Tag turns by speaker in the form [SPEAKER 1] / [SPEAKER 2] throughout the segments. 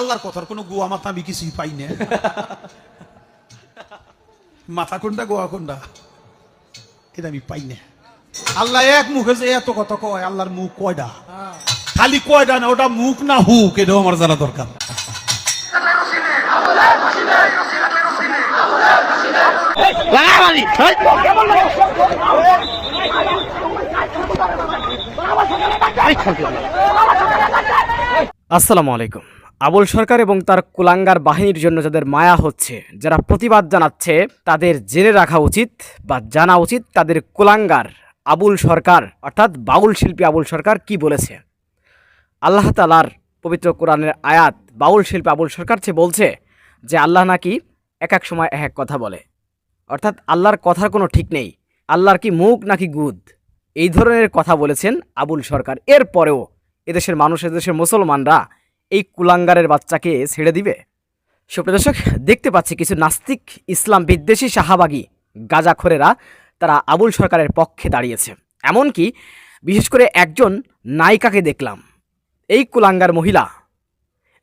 [SPEAKER 1] আল্লাহর কথার কোনো গোয়া মাথা আমি কিছুই পাই না। মাথা কোনটা গোয়া কোনটা? এটা আমি পাই না। আল্লাহ এক মুখে যে এত কথা কয়, আল্লাহর মুখ কয়টা খালি কয়টা না, ওটা মুখ না হুক, এটাও আমার জানা দরকার।
[SPEAKER 2] আসসালামু আলাইকুম। আবুল সরকার এবং তার কুলাঙ্গার বাহিনীর জন্য যাদের মায়া হচ্ছে, যারা প্রতিবাদ জানাচ্ছে, তাদের জেনে রাখা উচিত বা জানা উচিত তাদের কুলাঙ্গার আবুল সরকার, অর্থাৎ বাউল শিল্পী আবুল সরকার কি বলেছে। আল্লাহ তালার পবিত্র কোরআনের আয়াত, বাউল শিল্পী আবুল সরকার সে বলছে যে আল্লাহ নাকি এক এক সময় এক এক কথা বলে। অর্থাৎ আল্লাহর কথার কোনো ঠিক নেই। আল্লাহর কি মুখ নাকি গুদ? এই ধরনের কথা বলেছেন আবুল সরকার। এরপরেও এদেশের মানুষ, এদেশের মুসলমানরা এই কুলাঙ্গারের বাচ্চাকে ছেড়ে দিবে? সুপ্রিয় দর্শক, দেখতে পাচ্ছি কিছু নাস্তিক ইসলাম বিদ্বেষী শাহাবাগী গাজাখোরেরা তারা আবুল সরকারের পক্ষে দাঁড়িয়েছে। এমনকি বিশেষ করে একজন নায়িকাকে দেখলাম। এই কুলাঙ্গার মহিলা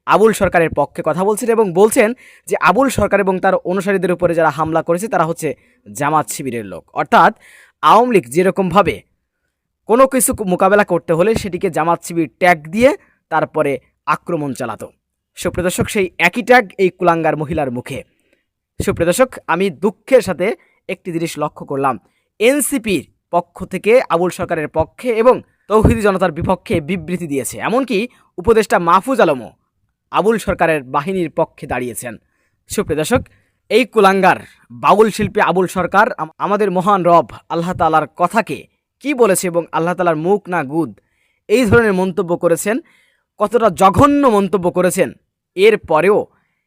[SPEAKER 2] আবুল সরকারের পক্ষে কথা বলছেন এবং বলছেন যে আবুল সরকার এবং তার অনুসারীদের উপরে যারা হামলা করেছে, তারা হচ্ছে জামাত শিবিরের লোক। অর্থাৎ আওয়ামী লীগ যেরকমভাবে কোনো কিছু মোকাবেলা করতে হলে সেটিকে জামাত শিবির ট্যাগ দিয়ে তারপরে আক্রমণ চালাতো। সুপ্রদর্শক সেই একই ট্যাগ এই কুলাঙ্গার মহিলার মুখে। সুপ্রদর্শক আমি দুঃখের সাথে একটি জিনিস লক্ষ্য করলাম। এনসিপির পক্ষ থেকে আবুল সরকারের পক্ষে এবং তৌহিদি জনতার বিপক্ষে বিবৃতি দিয়েছে। এমনকি উপদেষ্টা মাহফুজ আলমও আবুল সরকারের বাহিনীর পক্ষে দাঁড়িয়েছেন। সুপ্রিয় দর্শক, এই কুলাঙ্গার বাউল শিল্পী আবুল সরকার আমাদের মহান রব আল্লাহ তালার কথাকে কি বলেছে এবং আল্লাহ তালার মুখ না গুদ, এই ধরনের মন্তব্য করেছেন কতটা জঘন্য মন্তব্য করেছেন। এর পরেও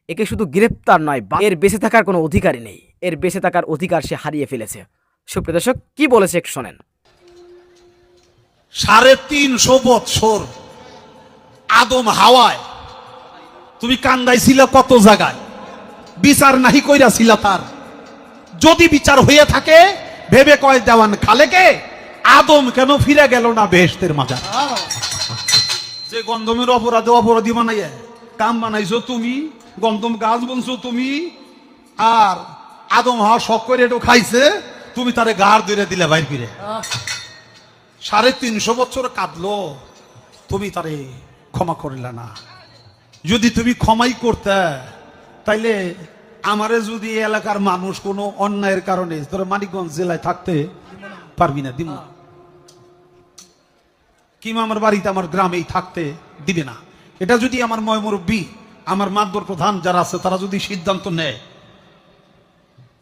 [SPEAKER 2] একে শুধু গ্রেপ্তার নয়, বা এর বেঁচে থাকার কোনো অধিকারই নেই। এর বেঁচে থাকার অধিকার সে হারিয়ে ফেলেছে। সুপ্রিয় দর্শক, কি বলেছে একটু শোনেন।
[SPEAKER 1] সাড়ে তিনশো বৎসর আদম হাওয়ায় তুমি কান্দাইছিলা কত জায়গায়? বিচার নাহি কইরাছিলা তার। যদি বিচার হয়ে থাকে, ভেবে কয় দেওয়ান খালেকে, আদম কেন ফিরে গেল না বেহেস্তের মাজার? যে গন্ধমের অপরাধে অপরাধী বানাইয়া কাম বানাইছো তুমি গন্ধম গাছ বনছো তুমি আর আদম হাওয়া শখ করে একটু খাইছে তুমি তারে গাড় ধরে দিলে বাইর ফিরে। সাড়ে তিনশো বছর কাঁদলো তুমি তারে ক্ষমা করিলে না। যদি তুমি ক্ষমাই করতে তাইলে আমারে যদি এলাকার মানুষ কোনো অন্যায়ের কারণে ধরো মানিকগঞ্জ জেলায় থাকতে পারবি না দিব না কিংবা আমার বাড়িতে আমার গ্রামেই থাকতে দিবে না। এটা যদি আমার ময়মুরব্বী আমার মাতবর প্রধান যারা আছে তারা যদি সিদ্ধান্ত নেয়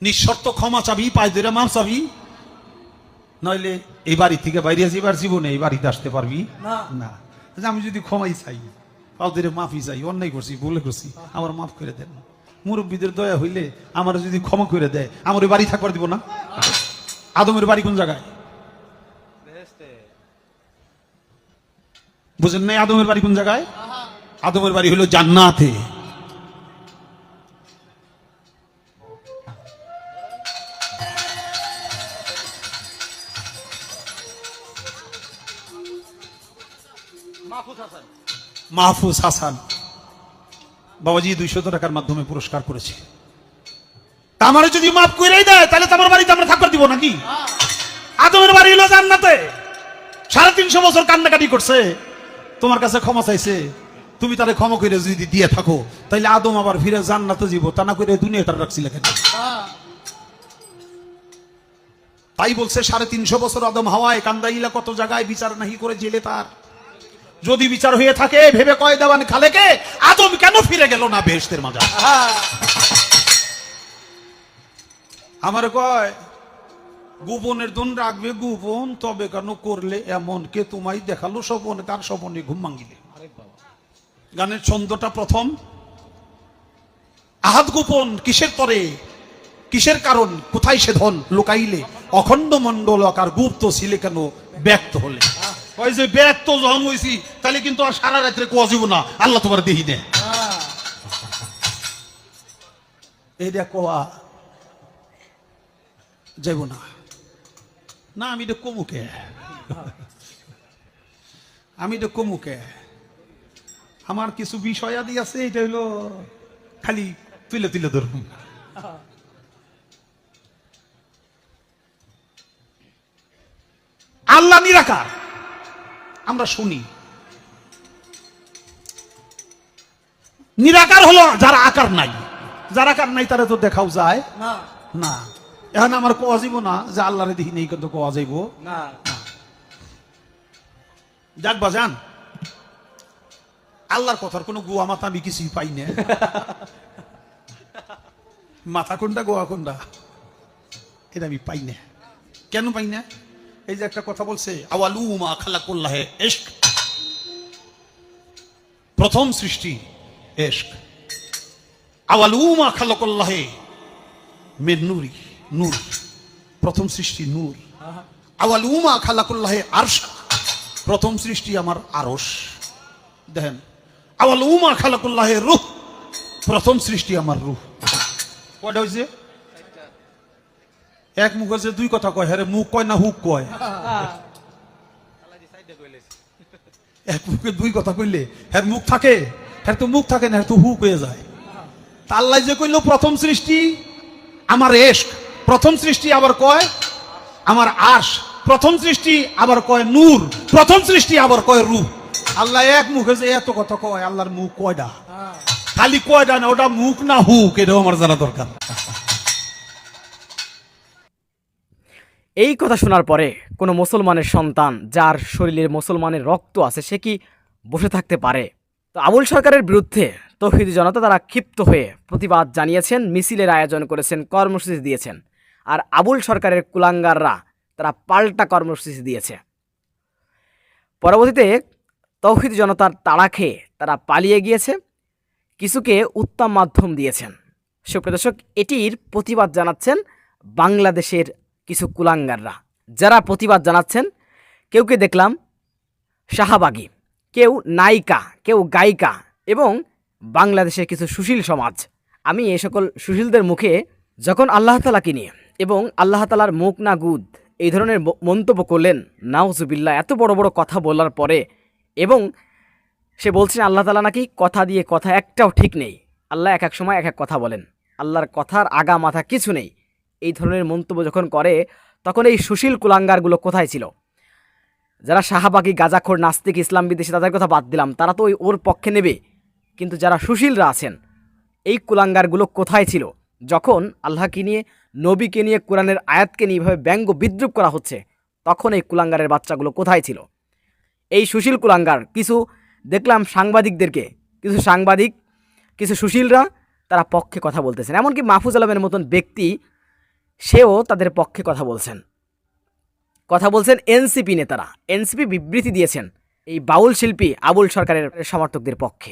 [SPEAKER 1] নিঃশর্ত ক্ষমা চাবি পায়ে ধরে মাপ চাবি নইলে এই বাড়ি থেকে বাইরে যাবার জীবনে এই বাড়িতে আসতে পারবি? না। না। যে আমি যদি ক্ষমাই চাই ওদের মাফি চাই অন্যায় করছি ভুলে করছি আমার মাফ করে দেন। মুরব্বীদের দয়া হইলে আমার যদি ক্ষমা করে দেয় আমার ওই বাড়ি থাকবার দিব না? আদমের বাড়ি কোন জায়গায়? বুঝেন নাই আদমের বাড়ি কোন জায়গায়? আদমের বাড়ি হলো জান্নাতে। মাহফুজ হাসান। বাবাজি দুইশত টাকার মাধ্যমে পুরস্কার করেছে। আমার যদি মাফ করেই দেয় তাহলে তো আমার বাড়িতে আমরা থাকবার দিব নাকি? আদমের বাড়ি হলো জান্নাতে। সাড়ে তিনশো বছর কান্নাকাটি করছে। তোমার কাছে ক্ষমা চাইছে। তুমি তারে ক্ষমা করে যদি দিয়ে থাকো তাইলে আদম আবার ফিরে জান্নাতে জীব তা না করে দুনিয়াটা রাখছিল কেন তাই বলছে সাড়ে তিনশো বছর আদম হাওয়ায় কান্দাইলা কত জায়গায় বিচার নাহি করে জেলে তার। যদি বিচার হয়ে থাকে ভেবে কয় দেওয়ান খালেকে আদম কেন ফিরে গেল না বেহেস্তের মাজা আমার কয় গোপনের দন রাখবে গোপন তবে কেন করলে এমন? কে তোমায় দেখাল স্বপন? কার স্বপনে ঘুম ভাঙিলে? গানের ছন্দটা প্রথম। আহাত গোপন কিসের তরে? কিসের কারণ? কোথায় সে ধন? লুকাইলে। অখণ্ড মন্ডল আকার গুপ্ত ছিলে কেন? ব্যক্ত হলে। ওই যে ব্যক্ত যখন হয়েছি তাহলে কিন্তু আর সারা রাত্রে কোয়া যাব না? আল্লাহ তোমার দেহি নে এইটা কোয়া? যাইব না। না আমি এটা কমুকে আমি এটা কমুকে আমার কিছু বিষয়াদি আছে এটা হলো খালি তুলে তুলে ধরুন। আল্লাহ নিরাকার। আমরা শুনি। নিরাকার হলো যারা আকার নাই। যারা আকার নাই তারা তো দেখাও যায়।
[SPEAKER 3] না।
[SPEAKER 1] না। এখন আমার কোয়া যাইব না যে আল্লাহরে দেখি নেই কিন্তু কোয়া যাইব।
[SPEAKER 3] না।
[SPEAKER 1] যাক বাজান আল্লাহর কথার কোনো গোয়া মাথা আমি কিছুই পাই না। মাথা কোনটা গোয়া কোনটা? এটা আমি পাই না। কেন পাই না? এই যে একটা কথা বলছে আওয়ালু মা খালা করল্লাহে এশক প্রথম সৃষ্টি এশক আওয়ালু মা খালা করল্লাহে মের নুরি প্রথম সৃষ্টি নূর। আওয়ালু মা খালা করল্লাহে আরশা প্রথম সৃষ্টি আমার আরস দেখেন আওয়াল উমা খালাকুল্লাহে রুহ প্রথম সৃষ্টি আমার রুহ। কয়টা হয়েছে এক মুখ আছে দুই কথা কয় হ্যাঁ মুখ কয় না হুক কয়? এক মুখে দুই কথা কইলে হ্যাঁ মুখ থাকে হ্যাঁ তো মুখ থাকে না হ্যাঁ তো হুক হয়ে যায়। তা আল্লাহ যে কইলো প্রথম সৃষ্টি আমার এশক। প্রথম সৃষ্টি আবার কয়? আমার আশ প্রথম সৃষ্টি আবার কয় নূর। প্রথম সৃষ্টি আবার কয় রূপ। আল্লাহ এক মুখে যে এত কথা কয়, আল্লাহর মুখ কয়টা খালি কয়টা না, ওটা মুখ না হুক, এটাও আমার জানা দরকার।
[SPEAKER 2] এই কথা শোনার পরে কোনো মুসলমানের সন্তান যার শরীরে মুসলমানের রক্ত আছে, সে কি বসে থাকতে পারে? তো আবুল সরকারের বিরুদ্ধে তৌহিদি জনতা তারা ক্ষিপ্ত হয়ে প্রতিবাদ জানিয়েছেন, মিছিলের আয়োজন করেছেন, কর্মসূচি দিয়েছেন। আর আবুল সরকারের কুলাঙ্গাররা তারা পাল্টা কর্মসূচি দিয়েছে। পরবর্তীতে তৌহিদ জনতার তাড়া খেয়ে তারা পালিয়ে গিয়েছে। কিছুকে উত্তম মাধ্যম দিয়েছেন। সুপ্রদর্শক এটির প্রতিবাদ জানাচ্ছেন বাংলাদেশের কিছু কুলাঙ্গাররা। যারা প্রতিবাদ জানাচ্ছেন কেউকে দেখলাম শাহাবাগী, কেউ নায়িকা, কেউ গায়িকা এবং বাংলাদেশের কিছু সুশীল সমাজ। আমি এই সকল সুশীলদের মুখে যখন আল্লাহ তালাকে নিয়ে এবং আল্লাহ তালার মুখ না গুদ, এই ধরনের মন্তব্য করলেন। নাউজুবিল্লাহ, এত বড় বড় কথা বলার পরে এবং সে বলছেন, আল্লাহ তালা নাকি কথা দিয়ে কথা একটাও ঠিক নেই। আল্লাহ এক এক সময় এক এক কথা বলেন। আল্লাহর কথার আগা মাথা কিছু নেই। এই ধরনের মন্তব্য যখন করে, তখন এই সুশীল কুলাঙ্গারগুলো কোথায় ছিল? যারা শাহাবাগি, গাজাখোর, নাস্তিক, ইসলাম বিদেশি তাদের কথা বাদ দিলাম। তারা তো ওই ওর পক্ষে নেবে। কিন্তু যারা সুশীলরা আছেন, এই কুলাঙ্গারগুলো কোথায় ছিল? যখন আল্লাহকে নিয়ে নবীকে নিয়ে কোরআনের আয়াতকে নিয়ে এভাবে ব্যঙ্গ বিদ্রুপ করা হচ্ছে, তখন এই কুলাঙ্গারের বাচ্চাগুলো কোথায় ছিল? এই সুশীল কুলাঙ্গার, কিছু দেখলাম সাংবাদিকদেরকে, কিছু সাংবাদিক, কিছু সুশীলরা তারা পক্ষে কথা বলতেছেন। এমনকি মাহফুজ আলমের মতন ব্যক্তি, সেও তাদের পক্ষে কথা বলছেন। কথা বলছেন এনসিপি নেতারা। এনসিপি বিবৃতি দিয়েছেন এই বাউল শিল্পী আবুল সরকারের সমর্থকদের পক্ষে।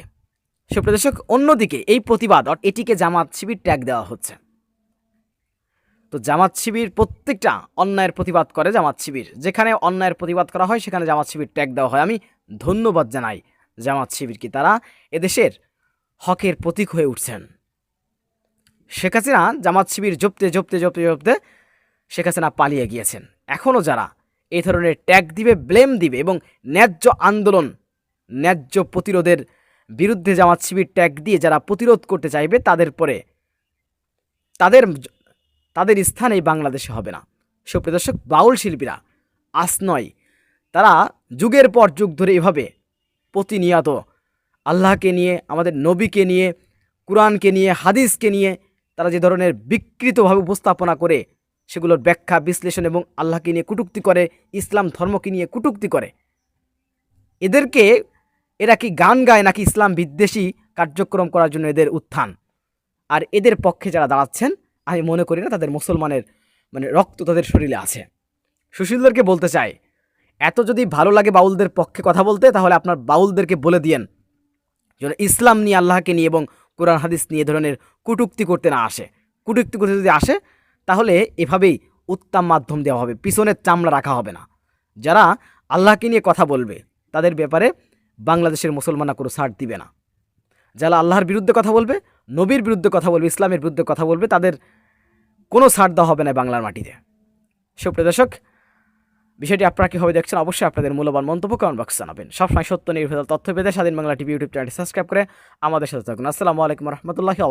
[SPEAKER 2] সুপ্রদর্শক অন্যদিকে এই প্রতিবাদ, এটিকে জামাত শিবির ট্যাগ দেওয়া হচ্ছে। তো জামাত শিবির প্রত্যেকটা অন্যায়ের প্রতিবাদ করে জামাত শিবির। যেখানে অন্যায়ের প্রতিবাদ করা হয়, সেখানে জামাত শিবির ট্যাগ দেওয়া হয়। আমি ধন্যবাদ জানাই জামাত শিবিরকে। তারা এদেশের হকের প্রতীক হয়ে উঠছেন। শেখ হাসিনা জামাত শিবির জপতে জপতে জপতে জপতে শেখ হাসিনা পালিয়ে গিয়েছেন। এখনও যারা এই ধরনের ট্যাগ দিবে ব্লেম দিবে এবং ন্যায্য আন্দোলন, ন্যায্য প্রতিরোধের বিরুদ্ধে জামাত শিবির ট্যাগ দিয়ে যারা প্রতিরোধ করতে চাইবে, তাদের পরে তাদের তাদের স্থান এই বাংলাদেশে হবে না। সুপ্রদর্শক বাউল শিল্পীরা, আজ নয়, তারা যুগের পর যুগ ধরে এভাবে প্রতিনিয়ত আল্লাহকে নিয়ে, আমাদের নবীকে নিয়ে, কোরআনকে নিয়ে, হাদিসকে নিয়ে তারা যে ধরনের বিকৃতভাবে উপস্থাপনা করে, সেগুলোর ব্যাখ্যা, বিশ্লেষণ এবং আল্লাহকে নিয়ে কটূক্তি করে, ইসলাম ধর্মকে নিয়ে কটূক্তি করে, এদেরকে এরা কি গান গায় নাকি ইসলাম বিদ্বেষী কার্যক্রম করার জন্য এদের উত্থান? আর এদের পক্ষে যারা দাঁড়াচ্ছেন আমি মনে করি না তাদের মুসলমানের মানে রক্ত তাদের শরীরে আছে। সুশীলদেরকে বলতে চাই, এত যদি ভালো লাগে বাউলদের পক্ষে কথা বলতে, তাহলে আপনার বাউলদেরকে বলে দিয়েন যেন ইসলাম নিয়ে, আল্লাহকে নিয়ে এবং কোরআন, হাদিস নিয়ে ধরনের কটূক্তি করতে না আসে। কটূক্তি করতে যদি আসে, তাহলে এভাবেই উত্তম মাধ্যম দেওয়া হবে, পিছনের চামড়া রাখা হবে না। যারা আল্লাহকে নিয়ে কথা বলবে, তাদের ব্যাপারে বাংলাদেশের মুসলমানরা কোনো ছাড় দিবে না। যারা আল্লাহর বিরুদ্ধে কথা বলবে, নবীর বিরুদ্ধে কথা বলবে, ইসলামের বিরুদ্ধে কথা বলবে, তাদের কোনো ছাড় দেওয়া হবে না বাংলার মাটিতে। সুপ্রিয় দর্শক, বিষয়টি আপনারা কীভাবে দেখছেন অবশ্যই আপনাদের মূল্যবান মন্তব্য কমেন্ট বক্সে জানাবেন। সবসময় সত্য নির্ভেজাল তথ্য পেতে স্বাধীন বাংলা টিভি ইউটিউব চ্যানেলটি সাবস্ক্রাইব করে আমাদের সাথে থাকুন। আসসালামু আলাইকুম রহমতুল্লাহি